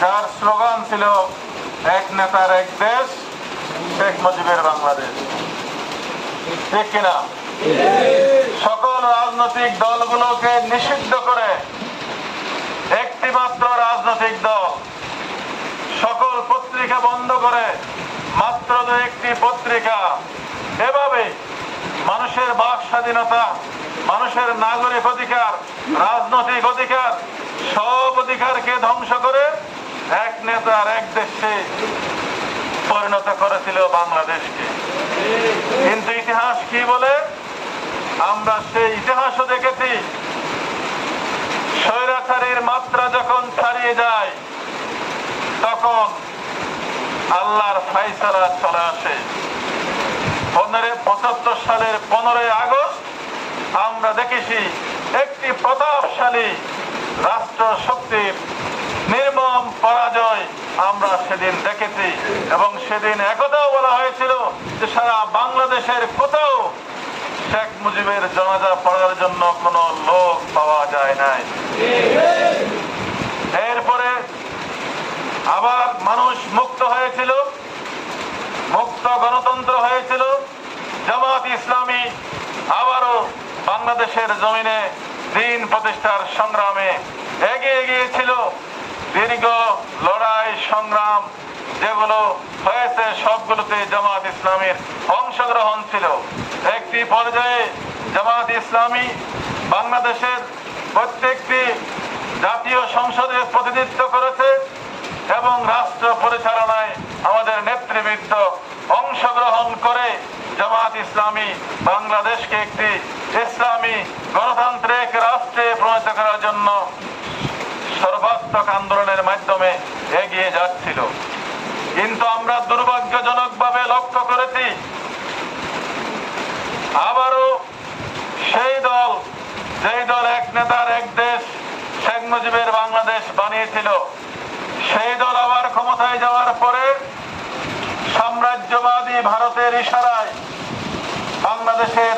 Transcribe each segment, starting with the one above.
যার স্লোগান ছিল, এক নেতার এক দেশ, শেখ মুজিবের বাংলাদেশ। ঠিক কিনা? সকল রাজনৈতিক দলগুলোকে নিষিদ্ধ করে একটি মাত্র রাজনৈতিক দল সকল পত্রিকা বন্ধ করে মাত্র দু একটি পত্রিকা এভাবে মানুষের বাক স্বাধীনতা, মানুষের নাগরিক অধিকার, রাজনৈতিক অধিকার, সব অধিকারকে ধ্বংস করে এক দেশে পরিণত করেছিল বাংলাদেশকে। কিন্তু ইতিহাস কি বলে? আমরা সেই ইতিহাসও দেখেছি। স্বৈরাচারীর মাত্রা যখন ছাড়িয়ে যায়, তখন আল্লাহর ফাইসালা চলে আসে। পনেরো, পঁচাত্তর সালের পনেরোই আগস্ট আমরা দেখেছি একটি প্রতাপশালী রাষ্ট্র আমরা সেদিন দেখেছি এবং সেদিন একথাও বলা হয়েছিল যে সারা বাংলাদেশের কোথাও শেখ মুজিবের জনাজা পড়ার জন্য কোনো লোক পাওয়া যায় নাই। এরপরে আবার মানুষ মুক্ত হয়েছিল, মুক্ত গণতন্ত্র হয়েছিল, জামাত ইসলামী আবারও বাংলাদেশের জমিনে দিন প্রতিষ্ঠার সংগ্রামে এগিয়ে গিয়েছিল। দীর্ঘ লড়াই, সংগ্রাম যেগুলো হয়েছে, সবগুলোতে জামাত ইসলামীর অংশগ্রহণ ছিল। একটি পর্যায়ে জামাত ইসলামী বাংলাদেশের প্রত্যেকটি জাতীয় সংসদে প্রতিনিধিত্ব করেছে এবং রাষ্ট্র পরিচালনায় আমাদের নেতৃবৃন্দ অংশগ্রহণ করে জামাত ইসলামী বাংলাদেশকে একটি ইসলামী গণতান্ত্রিক রাষ্ট্রে পরিণত করার জন্য সর্বাত্মক আন্দোলনের মাধ্যমে এগিয়ে যাচ্ছিল কিন্তু আমরা দুর্ভাগ্যজনকভাবে লক্ষ্য আবারও সেই দল, যেই দল এক নেতার এক দেশ, শেখ মুজিবের বাংলাদেশ বানিয়েছিল, সেই দল আবার ক্ষমতায় যাওয়ার পরে সাম্রাজ্যবাদী ভারতের ইশারায় বাংলাদেশের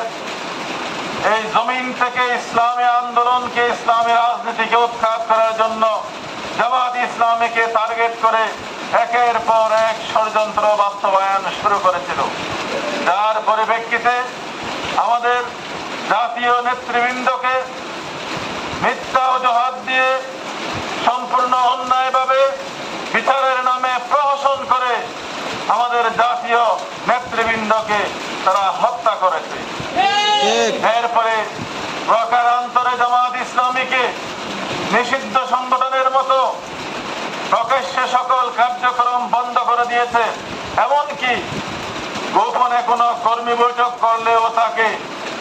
এই জমিন থেকে ইসলামী আন্দোলনকে, ইসলামী রাজনীতিকে উৎখাত করার জন্য জামাত ইসলামীকে টার্গেট করে একের পর এক ষড়যন্ত্র বাস্তবায়ন শুরু করেছিল। যার পরিপ্রেক্ষিতে আমাদের জাতীয় নেতৃবৃন্দকে মিথ্যা অজুহাত দিয়ে সম্পূর্ণ অন্যায়ভাবে বিচারের নামে প্রহসন করে আমাদের জাতীয় নেতৃবৃন্দকে তারা হত্যা করেছে। এরপরে প্রকারান্তরে জামাত ইসলামীকে নিষিদ্ধ সংগঠনের মতো প্রকাশ্যে সকল কার্যক্রম বন্ধ করে দিয়েছে। এমনকি গোপনে কোনো কর্মী বৈঠক করলেও তাকে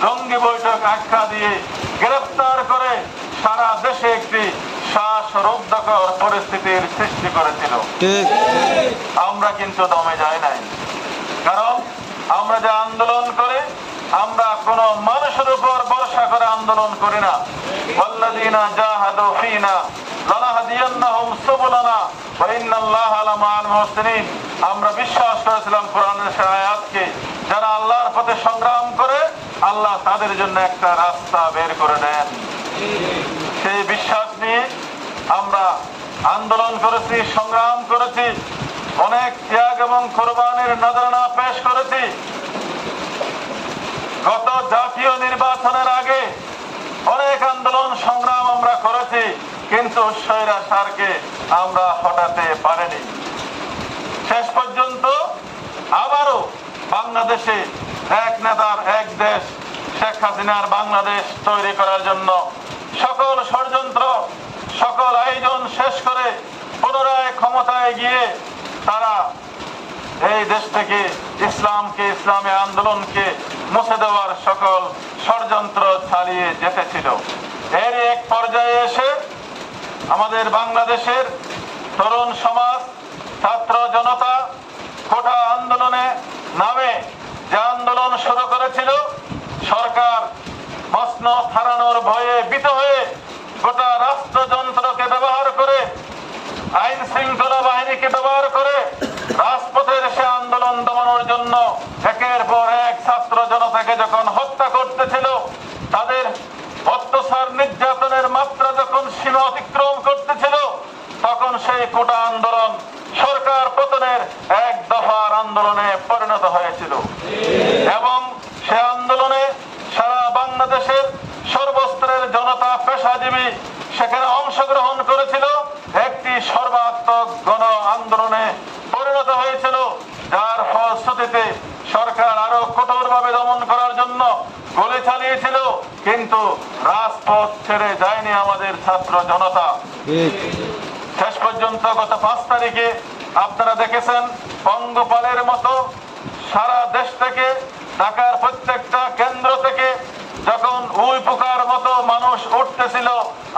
জঙ্গি বৈঠক আখ্যা দিয়ে গ্রেফতার করে সারা দেশে একটি শ্বাসরুদ্ধকর পরিস্থিতির সৃষ্টি করেছিল। আমরা কিন্তু দমে যাই নাই। কারণ আমরা যে আন্দোলন করে আমরা কোন মানুষের উপর ভরসা করে আন্দোলন করি না। ওয়াল্লাযীনা জাহাদু ফীনা লানাহদিয়ান্নাহুম সুবুলানা ওয়া ইন্নাল্লাহা লামাআল মুহসিনিন। আমরা বিশ্বাস করেছিলাম কোরআনের সেই আয়াতকে। যারা আল্লাহর পথে সংগ্রাম করে, আল্লাহ তাদের জন্য একটা রাস্তা বের করে দেন। সেই বিশ্বাস নিয়ে আমরা আন্দোলন করেছি, সংগ্রাম করেছি, অনেক ত্যাগ এবং কোরবানির নজরানা পেশ করেছি। গত জাতীয় নির্বাচনের আগে অনেক আন্দোলন সংগ্রাম আমরা করেছি কিন্তু সৈরা সারকে আমরা হটাতে পারিনি। শেষ পর্যন্ত আবারও বাংলাদেশে এক নেতার এক দেশ, শেখ হাসিনার বাংলাদেশ তৈরি করার জন্য সকল ষড়যন্ত্র, সকল আয়োজন শেষ করে পুনরায় ক্ষমতায় গিয়ে তারা এই দেশ থেকে ইসলামকে, ইসলামী আন্দোলনকে মুছে দেওয়ার সকল ষড়যন্ত্র চালিয়ে যেতেছিল এর এক পর্যায়ে এসে আমাদের বাংলাদেশের তরুণ সমাজ, ছাত্র জনতা কোটা আন্দোলনে নামে যে আন্দোলন শুরু করেছিল, সরকার মসন হারানোর ভয়ে বিত হয়ে গোটা রাষ্ট্রযন্ত্রকে ব্যবহার করে, আইন শৃঙ্খলা বাহিনীকে ব্যবহার করে রাজপথের সে আন্দোলন দমানোর জন্য একের পর এক ছাত্র জনতাকে যখন হত্যা করতেছিল তাদের অত্যাচার নির্যাতনের মাত্রা যখন সীমা অতিক্রম করতেছিল তখন সেই কোটা আন্দোলন সরকার পতনের এক দফার আন্দোলনে পরিণত হয়েছিল এবং সে আন্দোলনে সারা বাংলাদেশের সর্বস্তরের জনতা পেশাজীবী সেখানে অংশগ্রহণ করেছিল একটি সর্বাত্মক গণ আন্দোলনে পরিণত হয়েছিল যার ফলশ্রুতিতে সরকার আরও কঠোরভাবে দমন করার জন্য গুলি চালিয়েছিল কিন্তু রাজপথ ছেড়ে যায়নি আমাদের ছাত্র জনতা। শেষ পর্যন্ত গত পাঁচ তারিখে আপনারা দেখেছেন পঙ্গপালের মতো সারা দেশ থেকে ঢাকার প্রত্যেকটা কেন্দ্র থেকে যখন উই পোকার মতো মানুষ উঠতেছিল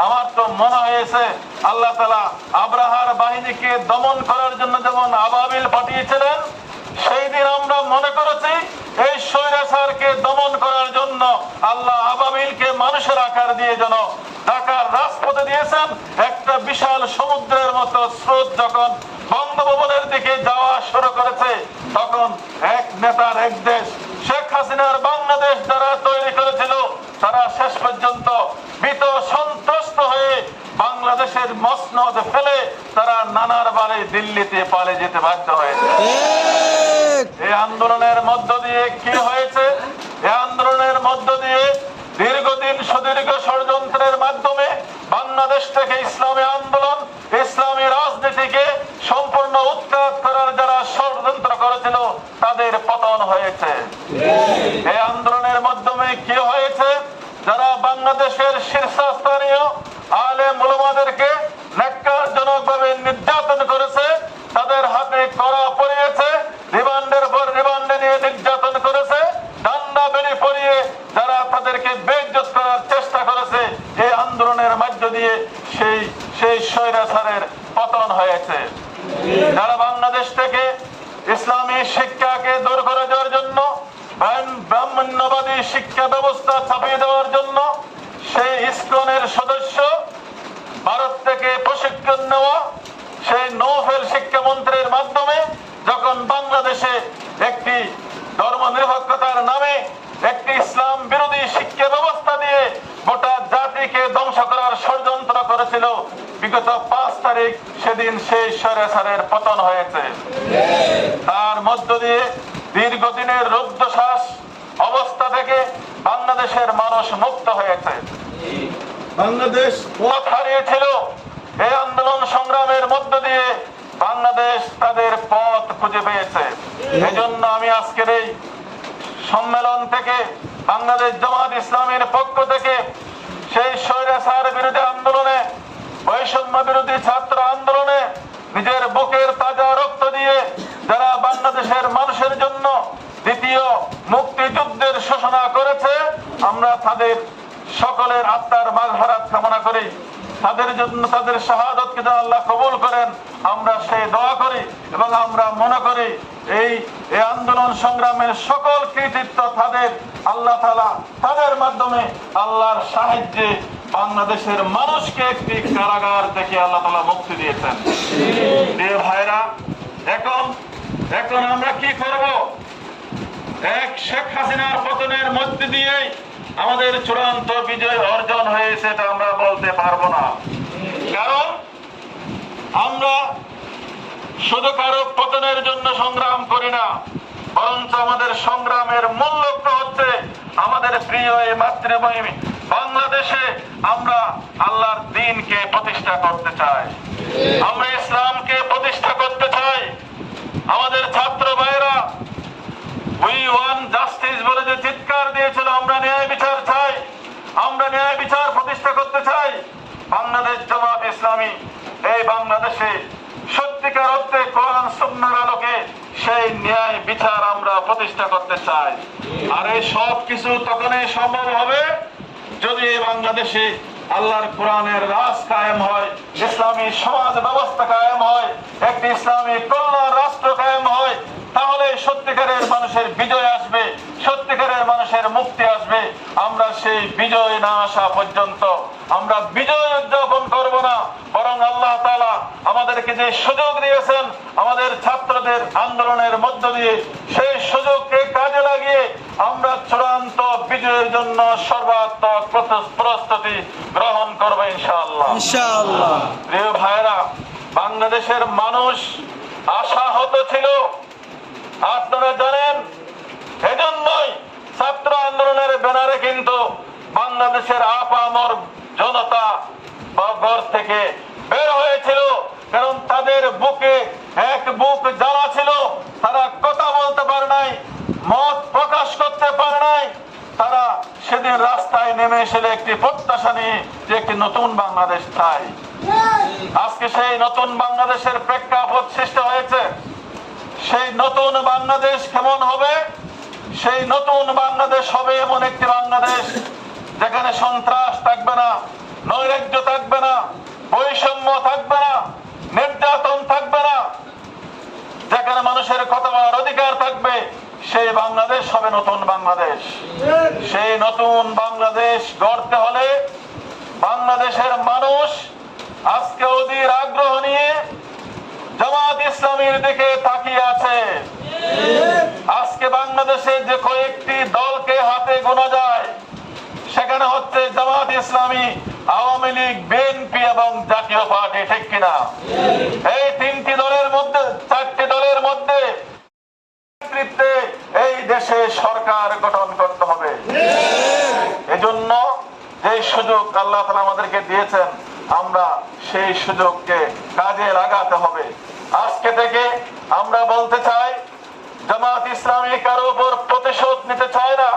আমার তো মনে হয়েছে আল্লাহ তালা আব্রাহার বাহিনীকে দমন করার জন্য যেমন আবাবিল পাঠিয়েছিলেন সেই দিন আমরা মনে করেছি এই স্বৈরাচারকে দমন করার জন্য আল্লাহ আবাবিলকে মানুষের আকার দিয়ে যেন ঢাকার রাজপথে দিয়েছেন একটা বিশাল সমুদ্রের মতো স্রোত যখন বঙ্গভবনের দিকে যাওয়া শুরু করেছে তখন এক নেতার এক দেশ শেখ হাসিনার বাংলাদেশ যারা তৈরি করেছিল। তারা শেষ পর্যন্ত ভীত সন্ত্রস্ত হয়ে বাংলাদেশের মসনদ ফেলে তারা নানার বারে দিল্লিতে পালে যেতে বাধ্য হয়েছে। এই আন্দোলনের মধ্য দিয়ে কি হয়েছে? এই আন্দোলনের মধ্য দিয়ে দীর্ঘদিন সুদীর্ঘ ষড়যন্ত্রের মাধ্যমে বাংলাদেশ থেকে ইসলামী আন্দোলন ইসলামী রাজনীতিকে সম্পূর্ণ উৎখাত করার যারা ষড়যন্ত্র করেছিল তাদের পতন হয়েছে। এই আন্দোলনের মাধ্যমে কি হয়েছে? যারা বাংলাদেশের শীর্ষস্থানীয় আলে মুলমাদেরকে ন্যাক্কারজনক ভাবে নির্যাতন করেছে তাদের হাতে করা পড়িয়েছে রিমান্ডের পর রিমান্ডে নিয়ে নির্যাতন করেছে ডান্ডা বেড়ে পড়িয়ে যারা তাদেরকে বেজ্জত করার চেষ্টা করেছে এই আন্দোলনের মধ্য দিয়ে সেই সেই স্বৈরাচারের পতন হয়েছে যারা বাংলাদেশ থেকে ইসলামী শিক্ষাকে দূর করে দেওয়ার জন্য ব্রাহ্ম- ব্রাহ্মণ্যবাদী শিক্ষা ব্যবস্থা ছাপিয়ে দেওয়ার জন্য সেই ইসকনের সদস্য ভারত থেকে প্রশিক্ষণ নেওয়া সেই নৌফেল শিক্ষামন্ত্রীর মাধ্যমে যখন বাংলাদেশে একটি ধর্ম নিরপেক্ষতার নামে একটি ইসলাম বিরোধী শিক্ষা ব্যবস্থা দিয়ে গোটা জাতিকে ধ্বংস করার ষড়যন্ত্র করেছিল। বিগত পাঁচ তারিখ সেদিন সেই স্বৈরাচারের পতন হয়েছে। তার মধ্য দিয়ে দীর্ঘদিনের রুদ্ধশ্বাস অবস্থা থেকে বাংলাদেশের মানুষ মুক্ত হয়েছে। বাংলাদেশ পথ হারিয়েছিল। এই আন্দোলন সংগ্রামের মধ্য দিয়ে বাংলাদেশ তাদের পথ খুঁজে পেয়েছে। এজন্য আমি আজকের এই সম্মেলন থেকে বাংলাদেশ জামাত ইসলামের পক্ষ থেকে সেই স্বৈরাচার বিরোধী আন্দোলনে বৈষম্য বিরোধী ছাত্র আন্দোলনে নিজের বুকের তাজা রক্ত দিয়ে যারা বাংলাদেশের মানুষের জন্য দ্বিতীয় মুক্তিযুদ্ধের ঘোষণা করেছে আমরা তাদের সকলের আত্মার মাঘভারাত কামনা করি। তাদের জন্য তাদের শাহাদতকে যেন আল্লাহ কবুল করেন, আমরা সেই দোয়া করি এবং আমরা মনে করি এই এই আন্দোলন সংগ্রামের সকল কৃতিত্ব তাদের, আল্লাহ তালা তাদের মাধ্যমে আল্লাহর সাহায্যে বাংলাদেশের মানুষকে একটি কারাগার থেকে আল্লাহ তালা মুক্তি দিয়েছেন। ভাইরা, এখন এখন আমরা কি করব? এক শেখ হাসিনার পতনের মধ্যে দিয়েই আমাদের চূড়ান্ত বিজয় অর্জন হয়েছে এটা আমরা বলতে পারব না। কারণ আমরা শুধু কারও পতনের জন্য সংগ্রাম করি না, বরঞ্চ আমাদের সংগ্রামের মূল লক্ষ্য হচ্ছে আমাদের প্রিয় এই মাতৃভূমি বাংলাদেশে আমরা আল্লাহর দিনকে প্রতিষ্ঠা করতে চাই। আমরা ইসলামকে প্রতিষ্ঠা করতে চাই। আমাদের ছাত্র ভাইরা উই ওয়ান জাস্টিস বলে যে চিৎকার দিয়েছিল, আমরা ন্যায় বিচার চাই। আমরা ন্যায় বিচার প্রতিষ্ঠা করতে চাই। বাংলাদেশ জামাত ইসলামী, এই বাংলাদেশে সত্যিকার সেই ন্যায় বিচার আমরা প্রতিষ্ঠা করতে চাই। আর এই তখনই সম্ভব হবে যদি এই বাংলাদেশে আল্লাহর কোরআনের রাজ কায়েম হয়, ইসলামী সমাজ ব্যবস্থা কায়েম হয়, একটি ইসলামী কল্যাণ রাষ্ট্র কায়েম হয় তাহলে সত্যিকারের মানুষের বিজয় আসবে সত্যিকারের মানুষের মুক্তি আসবে। আমরা সেই বিজয় না আসা পর্যন্ত আমরা বিজয় উদযাপন করব না। বরং আল্লাহ তাআলা আমাদেরকে যে সুযোগ দিয়েছেন আমাদের ছাত্রদের আন্দোলনের মধ্য দিয়ে সেই সুযোগকে কাজে লাগিয়ে আমরা চূড়ান্ত বিজয়ের জন্য সর্বাত্মক প্রস্তুতি গ্রহণ করব ইনশাআল্লাহ। ইনশাআল্লাহ। প্রিয় ভাইরা বাংলাদেশের মানুষ আশাহত ছিল। আপনারা জানেন, এজন্যই ছাত্র আন্দোলনের ব্যানারে কিন্তু বাংলাদেশের আপামর জনতা ঘর থেকে বের হয়েছিল। কারণ তাদের বুকে এক বুক জ্বালা ছিল, তারা কথা বলতে পারে নাই, মত প্রকাশ করতে পারে নাই। তারা সেদিন রাস্তায় নেমে এসে একটি প্রত্যাশা নিয়ে যে একটি নতুন বাংলাদেশ চাই। আজকে সেই নতুন বাংলাদেশের প্রেক্ষাপট সৃষ্টি হয়েছে। সেই নতুন বাংলাদেশ কেমন হবে? সেই নতুন বাংলাদেশ হবে এমন একটি বাংলাদেশ যেখানে সন্ত্রাস থাকবে না, নৈরাজ্য থাকবে না, বৈষম্য থাকবে না, নির্যাতন থাকবে না। যেখানে মানুষের কথা বলার অধিকার থাকবে, সেই বাংলাদেশ হবে নতুন বাংলাদেশ। সেই নতুন বাংলাদেশ গড়তে হলে বাংলাদেশের মানুষ আজকে অধীর আগ্রহ নিয়ে জামাত ইসলামীর দিকে তাকিয়ে আছে। আজকে বাংলাদেশে যে কয়েকটি দলকে হাতে গোনা যায়, সেখানে হচ্ছে জামাত ইসলামী, আওয়ামী লীগ, বিএনপি এবং জাতীয় পার্টি, ঠিক কিনা? এই তিনটি দলের মধ্যে, চারটি দলের মধ্যে নেতৃত্বে এই দেশে সরকার গঠন করতে হবে। এজন্য যে সুযোগ আল্লাহ তালা আমাদেরকে দিয়েছেন আমরা সেই সুযোগকে কাজে লাগাতে হবে। আজকে থেকে আমরা বলতে চাই জামাত ইসলামী কারও উপর প্রতিশোধ নিতে চায় না।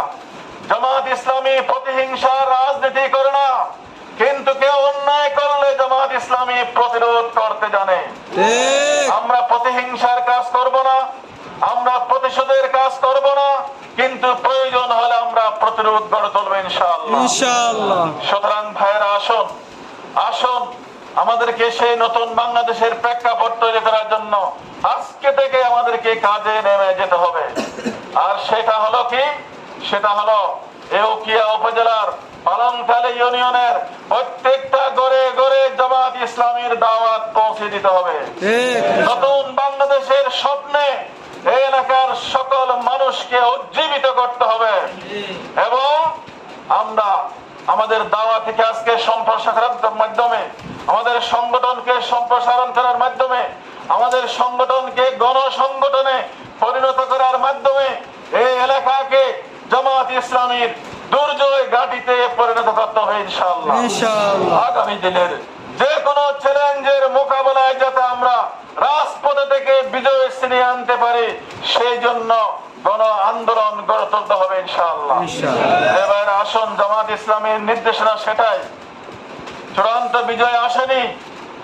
জামাত ইসলামী প্রতিহিংসার রাজনীতি করে না। কিন্তু কেউ অন্যায় করলে জামাত ইসলামী প্রতিরোধ করতে জানে। আমরা প্রতিহিংসার কাজ করব না আমরা প্রতিশোধের কাজ করব না কিন্তু প্রয়োজন হলে আমরা প্রতিরোধ গড়ে তুলবো ইনশাআল্লাহ। ইনশাআল্লাহ। সুতরাং ভাইয়েরা আসুন। আসুন আমাদেরকে সেই নতুন বাংলাদেশের প্রেক্ষাপট তৈরি করার জন্য আজকে থেকে আমাদেরকে কাজে নেমে যেতে হবে। আর সেটা হলো কি? সেটা হলো এউকিয়া উপজেলার পালংখালী ইউনিয়নের প্রত্যেকটা গড়ে গড়ে জামাত ইসলামীর দাওয়াত পৌঁছে দিতে হবে। নতুন বাংলাদেশের স্বপ্নে এই এলাকার সকল মানুষকে উজ্জীবিত করতে হবে। এবং আমরা আমাদের দাওয়া থেকে আজকে সম্প্রসারণের মাধ্যমে আমাদের সংগঠনকে সম্প্রসারণ করার মাধ্যমে আমাদের সংগঠনকে গণসংগঠনে পরিণত করার মাধ্যমে এই এলাকাকে জামাত ইসলামীর দুর্জয় ঘাটিতে পরিণত করতে হবে ইনশাআল্লাহ। ইনশাআল্লাহ। আগামী দিনের যে কোনো চ্যালেঞ্জের মোকাবেলায় যাতে আমরা রাজপথে থেকে বিজয় শ্রেণি আনতে পারি সেই জন্য গড়ে তুলতে হবে ইনশাআল্লাহ। ইনশাআল্লাহ। এবার আসুন জামাত ইসলামের নির্দেশনা সেটাই। চূড়ান্ত বিজয় আসেনি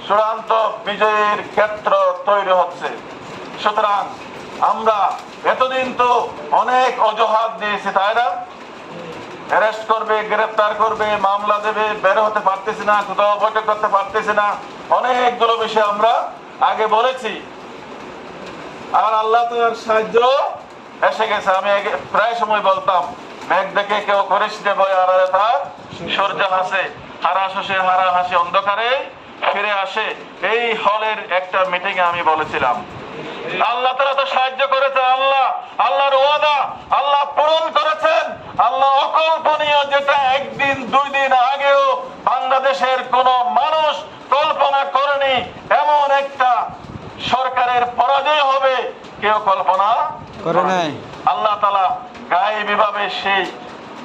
চূড়ান্ত বিজয়ের ক্ষেত্র তৈরি হচ্ছে। সুতরাং আমরা এতদিন তো অনেক অজুহাত দিয়েছি তাই না? অ্যারেস্ট করবে গ্রেফতার করবে মামলা দেবে বের হতে পারতেছি না কোথাও বৈঠক করতে পারতেছি না। অনেকগুলো বিষয় আমরা আগে বলেছি। আর আল্লাহ তার সাহায্য এসে গেছে, আমি প্রায় সময় বলতাম, মেঘ দেখে কেউ করিস যে তার সূর্য হাসে, হারা হাসে হারা হাসি অন্ধকারে ফিরে আসে। এই হলের একটা মিটিং এ আমি বলেছিলাম। আল্লাহ তারা তো সাহায্য করেছে আল্লাহ, আল্লাহর ওয়াদা, আল্লাহ পূরণ করেছেন। আল্লাহ অকল্পনীয় যেটা একদিন, দুই দিন আগেও বাংলাদেশের কোন মানুষ কল্পনা করেনি, এমন একটা সরকারের পরাজয় হবে। কেউ কল্পনা করে নাই। আল্লাহ তালা গায়ে বিভাবে সেই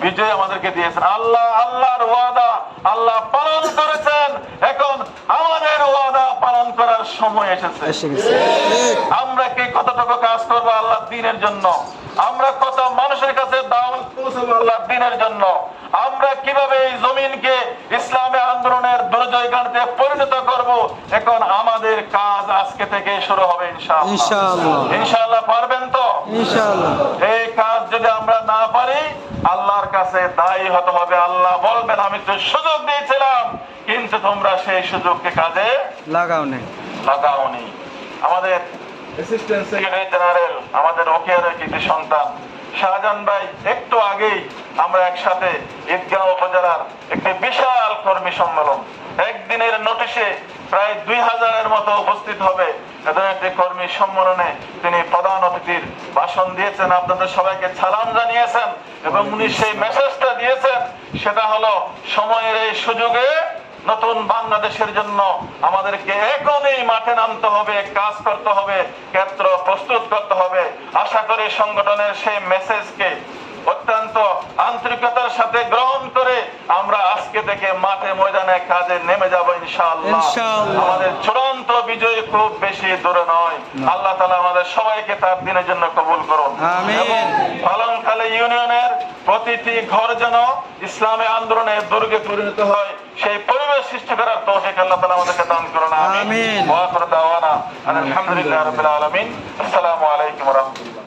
বিজয় আমাদেরকে দিয়েছেন। আল্লাহ আল্লাহর ওয়াদা আল্লাহ পালন করেছেন। এখন আমাদের ওয়াদা পালন করার সময় এসেছে। আমরা কি কতটুকু কাজ করব আল্লাহ দিনের জন্য? আমরা কত মানুষের কাছে দাওয়াত দিনের জন্য আমরা কীভাবে এই জমিনকে ইসলামী আন্দোলনের দুর্জয় গানতে পরিণত করব এখন আমাদের কাজ আজকে থেকে শুরু হবে ইনশাআল্লাহ। ইনশাআল্লাহ। পারবেন তো? ইনশাআল্লাহ। এই কাজ যদি আমরা না পারি আল্লাহর কাছে দায়ী হতে হবে। আল্লাহ বলবেন আমি তো সুযোগ দিয়েছিলাম কিন্তু তোমরা সেই সুযোগকে কাজে লাগাও নেই লাগাওনি। আমাদের অ্যাসিস্ট্যান্ট সেক্রেটারি জেনারেল আমাদের ওকিয়ারের কৃতি সন্তান শাহজাহান ভাই, একটু আগেই আমরা একসাথে ঈদগাঁও উপজেলার একটি বিশাল কর্মী সম্মেলন। একদিনের নোটিশে প্রায় দুই হাজারের মতো উপস্থিত হবে একটি কর্মী সম্মেলনে তিনি প্রধান অতিথির ভাষণ দিয়েছেন। আপনাদের সবাইকে সালাম জানিয়েছেন এবং উনি সেই মেসেজটা দিয়েছেন, সেটা হলো, সময়ের এই সুযোগে নতুন বাংলাদেশের জন্য আমাদেরকে এখনই মাঠে নামতে হবে, কাজ করতে হবে, ক্ষেত্র প্রস্তুত করতে হবে। আশা করি সংগঠনের সেই মেসেজকে অত্যন্ত আন্তরিকতার সাথে গ্রহণ করে আমরা আজকে থেকে মাঠে ময়দানে কাজে নেমে যাব ইনশাআল্লাহ। আমাদের চূড়ান্ত বিজয় খুব বেশি দূরে নয়। আল্লাহ তালা আমাদের সবাইকে তার দিনের জন্য কবুল করুন। এবং পালংখালী ইউনিয়নের প্রতিটি ঘর যেন ইসলামী আন্দোলনে দুর্গে পরিণত হয় সেই পরিবেশ সৃষ্টি করার তৌফিক আল্লাহ তালা আমাদেরকে দান করুন। আমিন। ওয়া আখিরু দাওয়ানা আলহামদুলিল্লাহ রাব্বিল আলামিন। আসসালামু আলাইকুম ওয়া রাহমাতুল্লাহ।